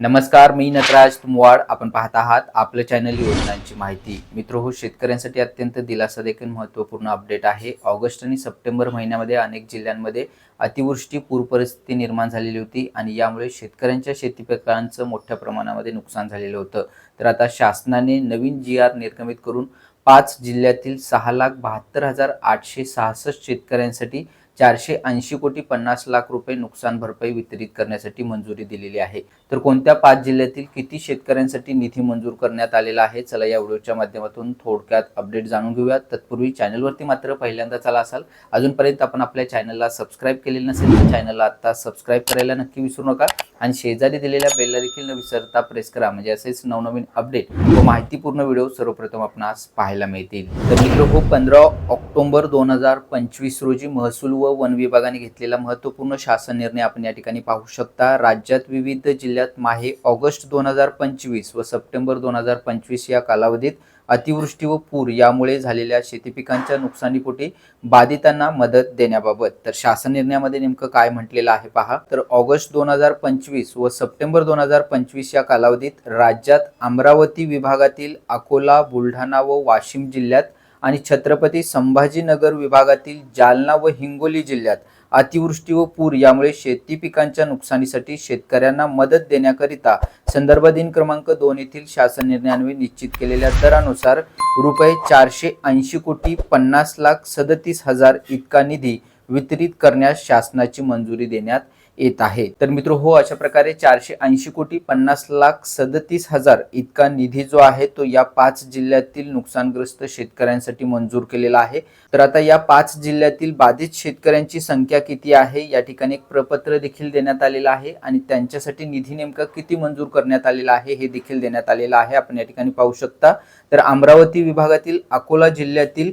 नमस्कार मी नटराज तुमवाड. आपण पाहत आहात आपलं चॅनल योजनांची माहिती. मित्र हो शेतकऱ्यांसाठी अत्यंत दिलासा देखील महत्त्वपूर्ण अपडेट आहे. ऑगस्ट आणि सप्टेंबर महिन्यामध्ये अनेक जिल्ह्यांमध्ये अतिवृष्टी पूर परिस्थिती निर्माण झालेली होती आणि यामुळे शेतकऱ्यांच्या शेती पिकांचं मोठ्या प्रमाणामध्ये नुकसान झालेलं होतं. तर आता शासनाने नवीन जी आर निर्गमित करून पाच जिल्ह्यातील सहा लाख बहात्तर हजार आठशे सहासष्ट शेतकऱ्यांसाठी चारशे ऐंशी कोटी पन्नास लाख रुपये नुकसान भरपाई वितरित करण्यासाठी मंजुरी दिलेली आहे. तर कोणत्या पाच जिल्ह्यातील किती शेतकऱ्यांसाठी निधी मंजूर करण्यात आलेला आहे? चला या व्हिडिओच्या माध्यमातून थोडक्यात अपडेट जाणून घेऊयात. तत्पूर्वी चॅनलवरती मात्र पहिल्यांदा चला असाल अजूनपर्यंत आपण आपल्या चॅनलला सबस्क्राईब केलेलं नसेल तर चॅनलला आता सबस्क्राईब करायला नक्की विसरू नका आणि शेजारी दिलेल्या बेलला देखील न विसरता प्रेस करा म्हणजे असेच नवनवीन अपडेट व माहितीपूर्ण व्हिडिओ सर्वप्रथम आपणास पाहायला मिळतील. तर मित्र हो पंधरा ऑक्टोबर दोन हजार पंचवीस रोजी महसूल व वन विभागाने घेतलेला महत्त्वपूर्ण शासन निर्णय आपण या ठिकाणी पाहू शकता. राज्यात विविध जिल्ह्यात माहे ऑगस्ट दोन हजार पंचवीस व सप्टेंबर दोन हजार पंचवीस या कालावधीत अतिवृष्टी व पूर यामुळे झालेल्या शेती पिकांच्या नुकसानीपोटी बाधितांना मदत देण्याबाबत. तर शासन निर्णयामध्ये नेमकं काय म्हटलेलं आहे पहा. तर ऑगस्ट दोन हजार पंचवीस व सप्टेंबर दोन हजार पंचवीस या कालावधीत राज्यात अमरावती विभागातील अकोला बुलढाणा व वाशिम जिल्ह्यात आणि छत्रपती संभाजीनगर विभागातील जालना व हिंगोली जिल्ह्यात अतिवृष्टी व पूर यामुळे शेती पिकांच्या नुकसानीसाठी शेतकऱ्यांना मदत देण्याकरिता संदर्भ दिन क्रमांक दोन येथील शासन निर्णयान्वये निश्चित केलेल्या दरानुसार रुपये चारशे ऐंशी कोटी पन्नास लाख सदतीस हजार इतका निधी वितरित करण्यास शासनाची मंजुरी देण्यात येत आहे. तर मित्र हो अशा प्रकारे चारशे ऐंशी कोटी पन्नास लाख सदतीस हजार इतका निधी जो आहे तो या पाच जिल्ह्यातील नुकसानग्रस्त शेतकऱ्यांसाठी मंजूर केलेला आहे. तर आता या पाच जिल्ह्यातील बाधित शेतकऱ्यांची संख्या किती आहे या ठिकाणी एक प्रपत्र देखील देण्यात आलेलं आहे आणि त्यांच्यासाठी निधी नेमका किती मंजूर करण्यात आलेला आहे हे देखील देण्यात आलेलं आहे. आपण या ठिकाणी पाहू शकता. तर अमरावती विभागातील अकोला जिल्ह्यातील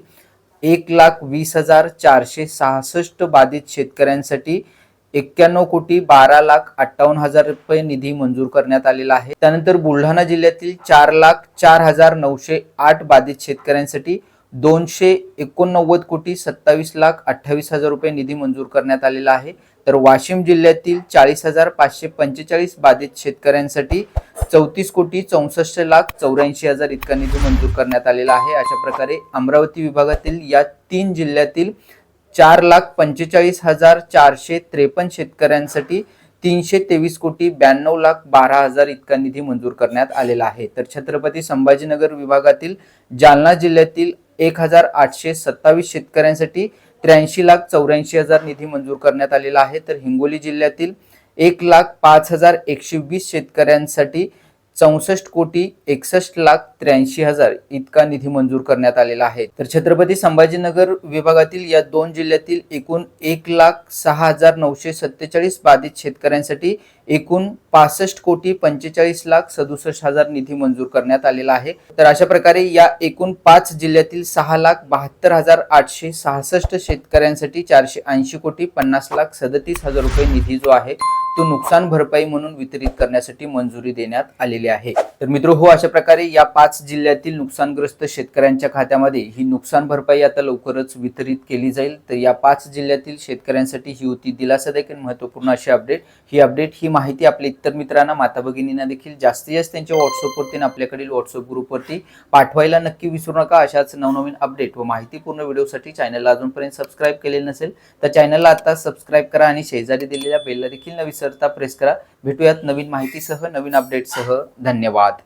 एक लाख वीस हजार चारशे सहासष्ट बाधित शेतकऱ्यांसाठी एक्क्याण्णव कोटी बारा लाख अठ्ठावन्न हजार रुपये निधी मंजूर करण्यात आलेला आहे. त्यानंतर बुलढाणा जिल्ह्यातील चार लाख चार हजार नऊशे आठ बाधित शेतकऱ्यांसाठी दोनशे एकोणनव्वद कोटी सत्तावीस लाख अठ्ठावीस हजार रुपये निधी मंजूर करण्यात आलेला आहे. तर वाशिम जिल्ह्यातील चाळीस हजार पाचशे पंचेचाळीस बाधित शेतकऱ्यांसाठी चौतीस कोटी चौसष्ट लाख चौऱ्याऐंशी हजार इतका निधी मंजूर करण्यात आलेला आहे. अशा प्रकारे अमरावती विभागातील या तीन जिल्ह्यातील चार लाख पंचेचाळीस हजार चारशे त्रेपन्न शेतकऱ्यांसाठी तीनशे तेवीस कोटी ब्याण्णव लाख बारा हजार इतका निधी मंजूर करण्यात आलेला आहे. तर छत्रपती संभाजीनगर विभागातील जालना जिल्ह्यातील एक हजार आठशे सत्तावीस शेतकऱ्यांसाठी त्र्याऐंशी लाख चौऱ्याऐंशी हजार निधी मंजूर करण्यात आलेला आहे. तर हिंगोली जिल्ह्यातील एक लाख पाच हजार एकशे वीस शेतकऱ्यांसाठी चौसष्ट कोटी एकसष्ट लाख त्र्याऐंशी हजार इतका निधी मंजूर करण्यात आलेला आहे. तर छत्रपती संभाजीनगर विभागातील या दोन जिल्ह्यातील एकूण एक लाख सहा हजार नऊशे सत्तेचाळीस बाधित शेतकऱ्यांसाठी एकूण पासष्ट कोटी पंचेचाळीस लाख सदुसष्ट हजार निधी मंजूर करण्यात आलेला आहे. तर अशा प्रकारे या एकूण पाच जिल्ह्यातील सहा लाख बहात्तर हजार आठशे सहासष्ट शेतकऱ्यांसाठी चारशे ऐंशी कोटी पन्नास लाख सदतीस हजार रुपये निधी जो आहे तो नुकसान भरपाई म्हणून वितरित करण्यासाठी मंजुरी देण्यात आलेली आहे. तर मित्र हो अशा प्रकारे या पाच जिल्ह्यातील नुकसानग्रस्त शेतकऱ्यांच्या खात्यामध्ये ही नुकसान भरपाई आता लवकरच वितरित केली जाईल. तर या पाच जिल्ह्यातील शेतकऱ्यांसाठी ही होती दिलासा देखील महत्त्वपूर्ण अशी अपडेट. ही अपडेट ही माहिती आपल्या इतर मित्रांना माता भगिनींना देखील जास्तीत जास्त त्यांच्या व्हॉट्सअपवरती आणि आपल्याकडील व्हॉट्सअप ग्रुपवरती पाठवायला नक्की विसरू नका. अशाच नवनवीन अपडेट व माहितीपूर्ण व्हिडिओसाठी चॅनलला अजूनपर्यंत सबस्क्राईब केलेलं नसेल तर चॅनलला आता सबस्क्राईब करा आणि शेजारी दिलेल्या बेलला देखील नवी विसरता प्रेस करा. भेटूयात नवीन माहितीसह नवीन अपडेटसह धन्यवाद.